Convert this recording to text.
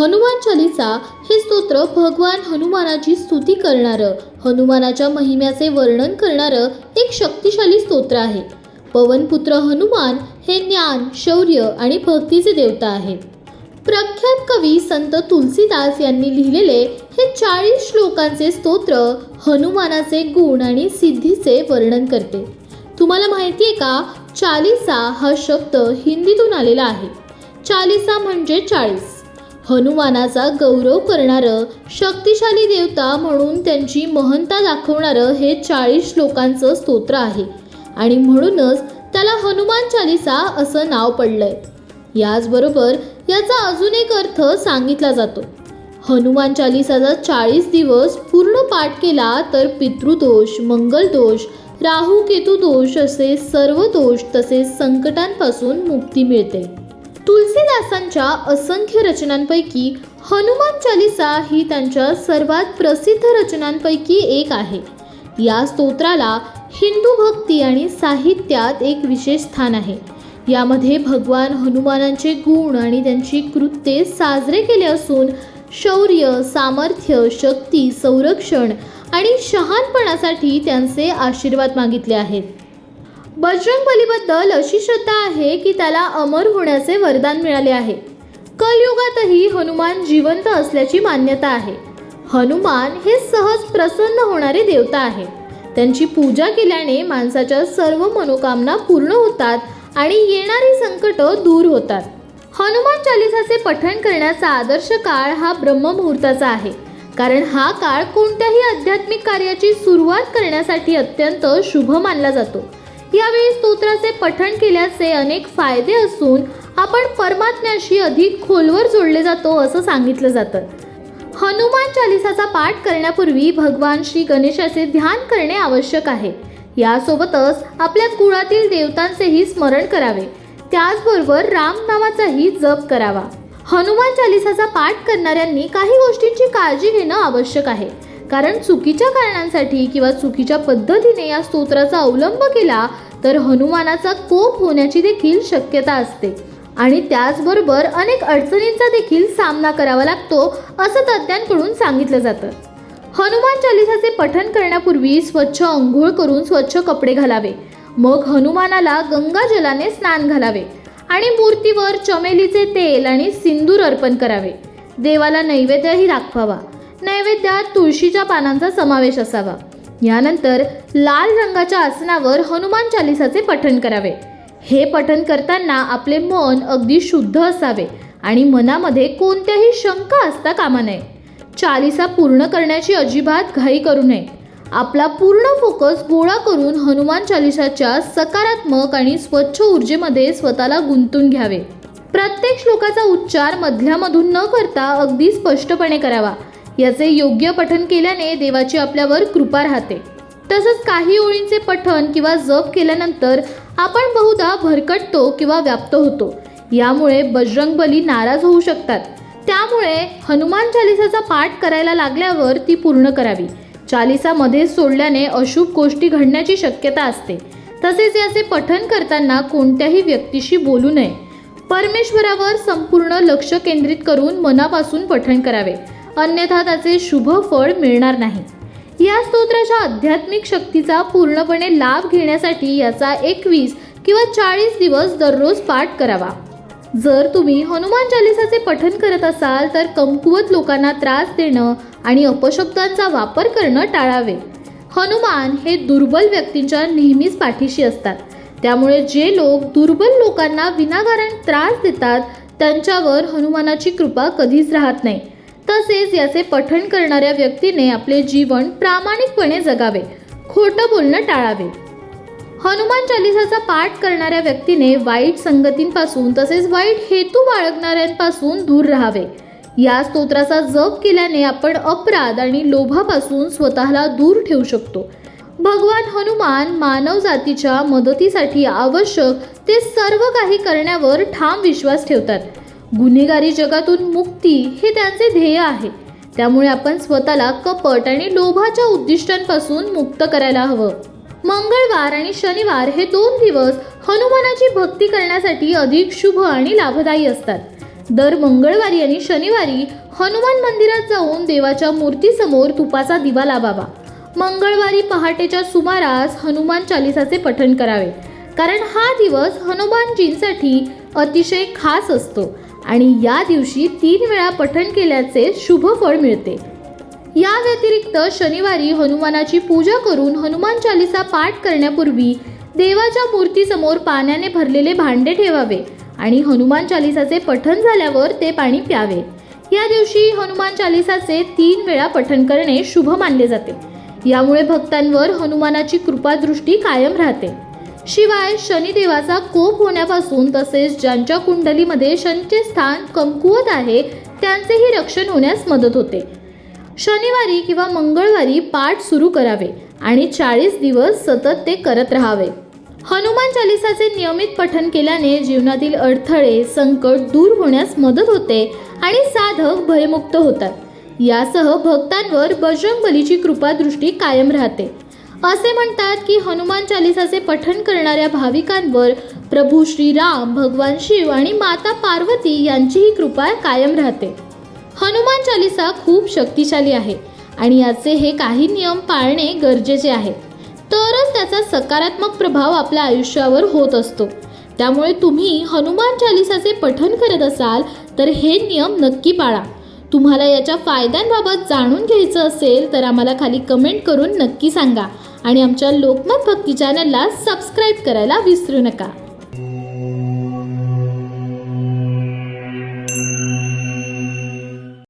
हनुमान चालिसा हे स्तोत्र भगवान हनुमानाची स्तुती करणारं हनुमानाच्या महिम्याचे वर्णन करणारं एक शक्तिशाली स्तोत्र आहे. पवनपुत्र हनुमान हे ज्ञान शौर्य आणि भक्तीचे देवता आहेत. प्रख्यात कवी संत तुलसीदास यांनी लिहिलेले हे चाळीस श्लोकांचे स्तोत्र हनुमानाचे गुण आणि सिद्धीचे वर्णन करते. तुम्हाला माहिती आहे का? चालिसा हा शब्द हिंदीतून आलेला आहे. चालिसा म्हणजे चाळीस. हनुमानाचा गौरव करणारं शक्तिशाली देवता म्हणून त्यांची महंता दाखवणारं हे चाळीस श्लोकांचं स्तोत्र आहे. आणि म्हणूनच त्याला हनुमान चालिसा असं नाव पडलंय. याचबरोबर याचा अजून एक अर्थ सांगितला जातो. हनुमान चालिसाचा चाळीस दिवस पूर्ण पाठ केला तर पितृदोष मंगलदोष राहू केतू दोष असे सर्व दोष तसेच संकटांपासून मुक्ती मिळते. तुलसीदासांच्या असंख्य रचनांपैकी हनुमान चालिसा ही त्यांच्या सर्वात प्रसिद्ध रचनांपैकी एक आहे. या स्तोत्राला हिंदू भक्ती आणि साहित्यात एक विशेष स्थान आहे. यामध्ये भगवान हनुमानांचे गुण आणि त्यांची कृत्ये साजरे केले असून शौर्य सामर्थ्य शक्ती संरक्षण आणि शहाणपणासाठी त्यांचे आशीर्वाद मागितले आहेत. बजरंग बलीबद्दल अशी श्रद्धा आहे की त्याला अमर होण्याचे वरदान मिळाले आहे. कलयुगातही हनुमान जिवंत असल्याची मान्यता आहे. हनुमान हे सहज प्रसन्न होणारे देवता आहे. त्यांची पूजा केल्याने माणसाच्या सर्व मनोकामना पूर्ण होतात आणि येणारी संकट दूर होतात. हनुमान चालिसाचे पठण करण्याचा आदर्श काळ हा ब्रह्ममुहूर्ताचा आहे. कारण हा काळ कोणत्याही आध्यात्मिक कार्याची सुरुवात करण्यासाठी अत्यंत शुभ मानला जातो. यावेळी स्तोत्राचे पठण केल्याचे अनेक फायदे असून आपण परमात्म्याशी अधिक खोलवर जोडले जातो असं सांगितलं जातं. हनुमान चालिसाचा पाठ करण्यापूर्वी भगवान श्री गणेशाचे ध्यान करणे आवश्यक आहे. यासोबतच आपल्या कुळातील देवतांचेही स्मरण करावे. त्याचबरोबर राम नावाचाही जप करावा. हनुमान चालिसाचा पाठ करणाऱ्यांनी काही गोष्टींची काळजी घेणं आवश्यक आहे. कारण चुकीच्या कारणांसाठी किंवा चुकीच्या पद्धतीने या स्तोत्राचा अवलंब केला तर हनुमानाचा कोप होण्याची देखील शक्यता असते. आणि त्याचबरोबर अनेक अडचणींचा देखील सामना करावा लागतो असं तज्ज्ञांकडून सांगितलं जातं. हनुमान चालिसाचे पठण करण्यापूर्वी स्वच्छ अंघोळ करून स्वच्छ कपडे घालावे. मग हनुमानाला गंगा जलाने स्नान घालावे. आणि मूर्तीवर चमेलीचे तेल आणि सिंदूर अर्पण करावे. देवाला नैवेद्यही दाखवावा. नैवेद्यात तुळशीच्या पानांचा समावेश असावा. यानंतर लाल रंगाच्या आसनावर हनुमान चालिसाचे पठण करावे. हे पठण करताना आपले मन अगदी शुद्ध असावे आणि मनामध्ये कोणत्याही शंका असता कामा नये. चालिसा पूर्ण करण्याची अजिबात घाई करू नये. आपला पूर्ण फोकस गोळा करून हनुमान चालिसाच्या सकारात्मक आणि स्वच्छ ऊर्जेमध्ये स्वतःला गुंतून घ्यावे. प्रत्येक श्लोकाचा उच्चार मधल्यामधून न करता अगदी स्पष्टपणे करावा. याचे योग्य पठण केल्याने देवाची आपल्यावर कृपा राहते. तसंच काही ओळींचे पठण किंवा जप केल्यानंतर आपण बहुधा भरकटतो किंवा व्याप्त होतो. यामुळे बजरंगबली नाराज होऊ शकतात. त्यामुळे हनुमान चालिसाचा पाठ करायला लागल्यावर ती पूर्ण करावी. चालिसामध्ये सोडल्याने अशुभ गोष्टी घडण्याची शक्यता असते. तसेच याचे पठण करताना कोणत्याही व्यक्तीशी बोलू नये. परमेश्वरावर संपूर्ण लक्ष केंद्रित करून मनापासून पठण करावे. अन्यथा त्याचे शुभ फळ मिळणार नाही. या स्तोत्राच्या आध्यात्मिक शक्तीचा पूर्णपणे लाभ घेण्यासाठी याचा एकवीस किंवा चाळीस दिवस दररोज पाठ करावा. जर तुम्ही हनुमान चालिसाचे पठन करत असाल तर कमकुवत लोकांना त्रास देणं आणि अपशब्दांचा वापर करणं टाळावे. हनुमान हे दुर्बल व्यक्तींच्या नेहमीच पाठीशी असतात. त्यामुळे जे लोक दुर्बल लोकांना विनाकारण त्रास देतात त्यांच्यावर हनुमानाची कृपा कधीच राहत नाही. तसेच याचे पठण करणाऱ्या व्यक्तीने आपले जीवन प्रामाणिकपणे जगावे खोटं बोलणं टाळावे. हनुमान चालिसाचा पाठ करणाऱ्या व्यक्तीने वाईट संगतींपासून तसेच वाईट हेतू बाळगणाऱ्यांपासून दूर राहावे. या स्तोत्राचा जप केल्याने आपण अपराध आणि लोभापासून स्वतःला दूर ठेवू शकतो. भगवान हनुमान मानव जातीच्या मदतीसाठी आवश्यक ते सर्व काही करण्यावर ठाम विश्वास ठेवतात. गुन्हेगारी जगातून मुक्ती हे त्यांचे ध्येय आहे. त्यामुळे आपण स्वतःला कपट आणि लोभाच्या उद्दिष्टांपासून मुक्त करायला हवं. मंगळवार आणि शनिवार हे दोन दिवस हनुमानाची भक्ती करण्यासाठी अधिक शुभ आणि लाभदायी असतात. दर मंगळवारी आणि शनिवारी हनुमान मंदिरात जाऊन देवाच्या मूर्तीसमोर तुपाचा दिवा लावावा. मंगळवारी पहाटेच्या सुमारास हनुमान चालिसाचे पठण करावे. कारण हा दिवस हनुमानजींसाठी अतिशय खास असतो. आणि या दिवशी तीन वेळा पठण केल्याचे शुभ फळ मिळते. या व्यतिरिक्त शनिवारी हनुमानाची पूजा करून हनुमान चालिसा पाठ करण्यापूर्वी देवाच्या मूर्तीसमोर पाण्याने भरलेले भांडे ठेवावे आणि हनुमान चालिसाचे पठण झाल्यावर ते पाणी प्यावे. या दिवशी हनुमान चालिसाचे तीन वेळा पठण करणे शुभ मानले जाते. यामुळे भक्तांवर हनुमानाची कृपादृष्टी कायम राहते. शिवाय शनिदेवाचा कोप होण्यापासून तसेच ज्यांच्या कुंडलीमध्ये शनीचे स्थान कमकुवत आहे त्यांचेही रक्षण होण्यास मदत होते. शनिवारी किंवा मंगळवारी पाठ सुरू करावे आणि चाळीस दिवस सतत ते करत राहावे. हनुमान चालिसाचे नियमित पठन केल्याने जीवनातील अडथळे संकट दूर होण्यास मदत होते आणि साधक भयमुक्त होतात. यासह भक्तांवर बजरंग बलीची कृपादृष्टी कायम राहते. असे म्हणतात की हनुमान चालिसाचे पठण करणाऱ्या भाविकांवर प्रभू श्रीराम भगवान शिव आणि माता पार्वती यांचीही कृपा कायम राहते. हनुमान चालिसा खूप शक्तिशाली आहे आणि याचे हे काही नियम पाळणे गरजेचे आहे. तरच त्याचा सकारात्मक प्रभाव आपल्या आयुष्यावर होत असतो. त्यामुळे तुम्ही हनुमान चालिसाचे पठण करत असाल तर हे नियम नक्की पाळा. तुम्हाला याच्या फायद्यांबाबत जाणून घ्यायचं असेल तर आम्हाला खाली कमेंट करून नक्की सांगा. आणि आमच्या लोकमत भक्ती चॅनलला सबस्क्राईब करायला विसरू नका.